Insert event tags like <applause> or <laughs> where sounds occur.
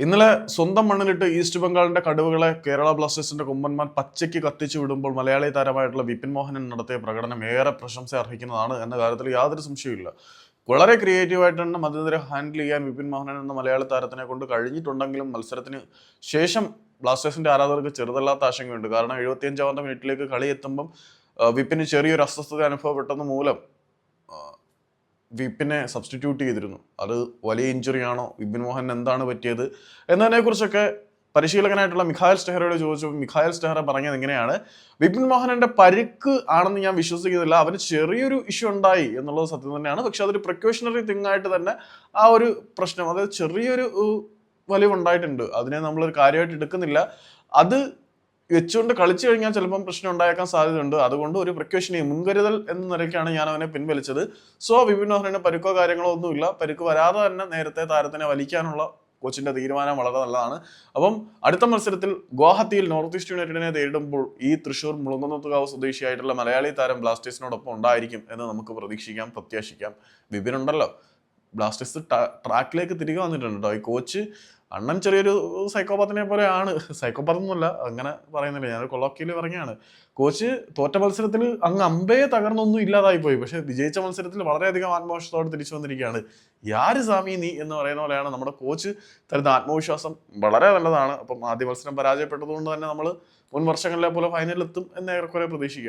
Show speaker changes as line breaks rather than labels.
ഇന്നലെ സ്വന്തം മണ്ണിലിട്ട് ഈസ്റ്റ് ബംഗാളിന്റെ കടുവകളെ കേരള ബ്ലാസ്റ്റേഴ്സിന്റെ കുമ്പന്മാർ പച്ചയ്ക്ക് കത്തിച്ചു വിടുമ്പോൾ മലയാളി താരമായിട്ടുള്ള വിപിൻ മോഹനൻ നടത്തിയ പ്രകടനം ഏറെ പ്രശംസ അർഹിക്കുന്നതാണ് എന്ന കാര്യത്തിൽ യാതൊരു സംശയവുമില്ല. വളരെ ക്രിയേറ്റീവായിട്ടാണ് മധ്യനിര ഹാൻഡിൽ ചെയ്യാൻ വിപിൻ മോഹനൻ എന്ന മലയാളി താരത്തിനെ കൊണ്ട് കഴിഞ്ഞിട്ടുണ്ടെങ്കിലും മത്സരത്തിന് ശേഷം ബ്ലാസ്റ്റേഴ്സിന്റെ ആരാധകർക്ക് ചെറുതല്ലാത്ത ആശങ്കയുണ്ട്. കാരണം എഴുപത്തിയഞ്ചാമത്തെ മിനിറ്റിലേക്ക് കളി എത്തുമ്പം വിപിന് ചെറിയൊരു അസ്വസ്ഥത അനുഭവപ്പെട്ടത് മൂലം വിപിനെ സബ്സ്റ്റിറ്റ്യൂട്ട് ചെയ്തിരുന്നു. അത് വലിയ ഇഞ്ചുറി ആണോ? വിപിൻ മോഹൻ എന്താണ് പറ്റിയത്? എന്നതിനെക്കുറിച്ചൊക്കെ പരിശീലകനായിട്ടുള്ള മിഖായൽ സ്റ്റെഹറയോട് ചോദിച്ചു. മിഖായൽ സ്റ്റെഹറ പറഞ്ഞത് എങ്ങനെയാണ് വിപിൻ മോഹനന്റെ പരിക്ക് ആണെന്ന് ഞാൻ വിശ്വസിക്കുന്നില്ല. അവന് ചെറിയൊരു ഇഷ്യൂ ഉണ്ടായി എന്നുള്ളത് സത്യം തന്നെയാണ്. പക്ഷെ അതൊരു പ്രിക്കോഷണറി തിങ് ആയിട്ട് തന്നെ ആ ഒരു പ്രശ്നം അതായത് ചെറിയൊരു വലിവുണ്ടായിട്ടുണ്ട്. അതിനെ നമ്മളൊരു കാര്യമായിട്ട് എടുക്കുന്നില്ല. അത് വെച്ചുകൊണ്ട് കളിച്ചു കഴിഞ്ഞാൽ ചിലപ്പം പ്രശ്നം ഉണ്ടായേക്കാൻ സാധ്യതയുണ്ട്. അതുകൊണ്ട് ഒരു പ്രിക്കോഷനെ മുൻകരുതൽ എന്ന നിലയ്ക്കാണ് ഞാൻ അവനെ പിൻവലിച്ചത്. സോ വിപിൻ മോഹനന് പരുക്കോ കാര്യങ്ങളോ ഒന്നുമില്ല. പരുക്ക് വരാതെ തന്നെ നേരത്തെ താരത്തിനെ വലിക്കാനുള്ള കോച്ചിന്റെ തീരുമാനം വളരെ നല്ലതാണ്. അപ്പം അടുത്ത മത്സരത്തിൽ ഗുവാഹത്തിയിൽ നോർത്ത് ഈസ്റ്റ് യുണൈറ്റഡിനെ നേരിടുമ്പോൾ ഈ തൃശൂർ മുളങ്ങുന്നത്തുകാവ് സ്വദേശിയായിട്ടുള്ള മലയാളി താരം ബ്ലാസ്റ്റേഴ്സിനോടൊപ്പം ഉണ്ടായിരിക്കും എന്ന് നമുക്ക് പ്രതീക്ഷിക്കാം പ്രത്യാശിക്കാം. വിപിൻ ഉണ്ടല്ലോ. ബ്ലാസ്റ്റേഴ്സ് ട്രാക്കിലേക്ക് തിരികെ വന്നിട്ടുണ്ട് കേട്ടോ ഈ കോച്ച് അണ്ണൻ ചെറിയൊരു സൈക്കോപാത്തിനെ പോലെയാണ്. ആണ് <laughs> സൈക്കോപാത്തൊന്നുമല്ല അങ്ങനെ പറയുന്നില്ല. ഞാൻ കൊളോക്കിയിൽ പറഞ്ഞാണ് കോച്ച് തോറ്റ മത്സരത്തിൽ അങ്ങ് അമ്പയെ തകർന്നൊന്നും ഇല്ലാതായി പോയി. പക്ഷെ വിജയിച്ച മത്സരത്തിൽ വളരെയധികം ആത്മവിശ്വാസത്തോടെ തിരിച്ചു വന്നിരിക്കുകയാണ്. യാര് സ്വാമി നീ എന്ന് പറയുന്ന പോലെയാണ് നമ്മുടെ കോച്ച് തരുന്ന ആത്മവിശ്വാസം. വളരെ നല്ലതാണ്. അപ്പം ആദ്യ മത്സരം പരാജയപ്പെട്ടതുകൊണ്ട് തന്നെ നമ്മൾ മുൻ വർഷങ്ങളിലെ പോലെ ഫൈനലിൽ എത്തും എന്ന് ഏറെക്കുറെ പ്രതീക്ഷിക്കാം.